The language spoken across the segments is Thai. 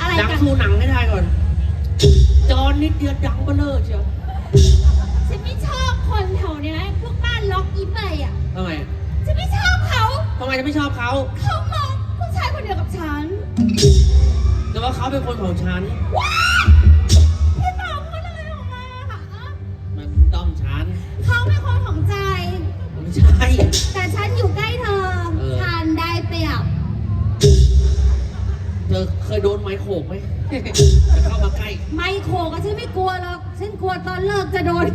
อะไรดังกันสู้หนังให้ได้ก่อน จอนิดเดียวดังเบ้อเลิศเชียวฉันไม่ชอบคนแถวเนี้ยพวกบ้านล็อกอีเมย์อะทำไมฉันไม่ชอบเขาทำไมจะไม่ชอบเขาเขามองผู้ชายคนเดียวกับฉันแต่ว่าเขาเป็นคนของฉันว้า เธอเคยโดนไม้โขกไหมจะเข้ามาใกล้ ไม่โขกอะฉันไม่กลัวหรอก ฉันกลัวตอนเลิกจะโดน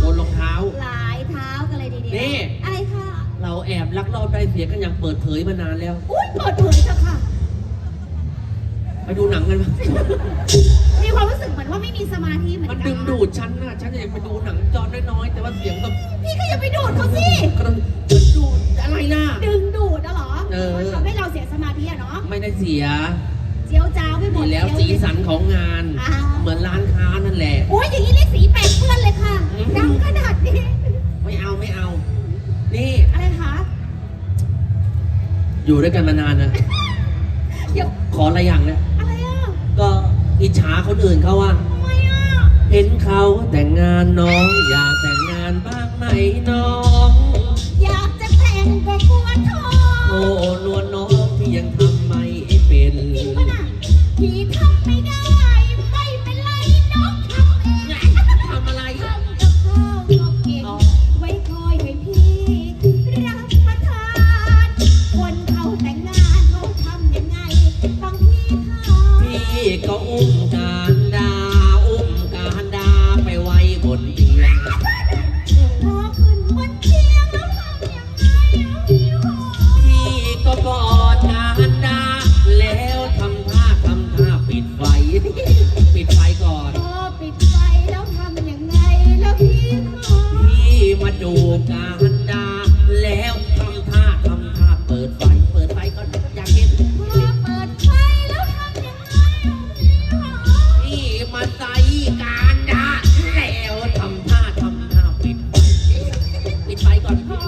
โดนรองเท้า หลายเท้ากันเลยทีเดียวนี่ อะไรค่ะเราแอบลักลอบได้เสียกันอย่างเปิดเผยมานานแล้ว อุ้ยเปิดเผยเถอะค่ะ ไปดูหนังกันปะมีความรู้สึกเหมือนว่าไม่มีสมาธิเหมือนมันกันดึงดูดฉันนะฉันอยากไปดูหนังจอน้อยๆ แต่ว่าเสียงแบบพี่ก็อย่าไปดูดเขาสิ กระมันดูดอะไรล่ะดึงดูดอะ เหรอเออ มันทำให้เราเสียสมาธิอะเนาะไม่ได้เสียเจียวจ้าวไปหมดีดแล้วเจีสียวสันของงานอ้าวเหมือนร้านค้านั่นแหละ โอ้ยอย่างนี้เรียกสีแปดเปื้อนเลยค่ะอืมดังขนาดนี้ ไม่เอาไม่เอา นี่อะไรคะอยู่ด้วยกันมานานนะเดี๋ยวขออะไรอย่างนะอะไรอะก็อิจฉาคนอื่นเขาว่าทำไมอะเห็นเขาแต่งงานน้อง อยากแต่งงานบ้างไหมน้อง โอ้นวลน้องพี่ยังทำไม่เป็น พี่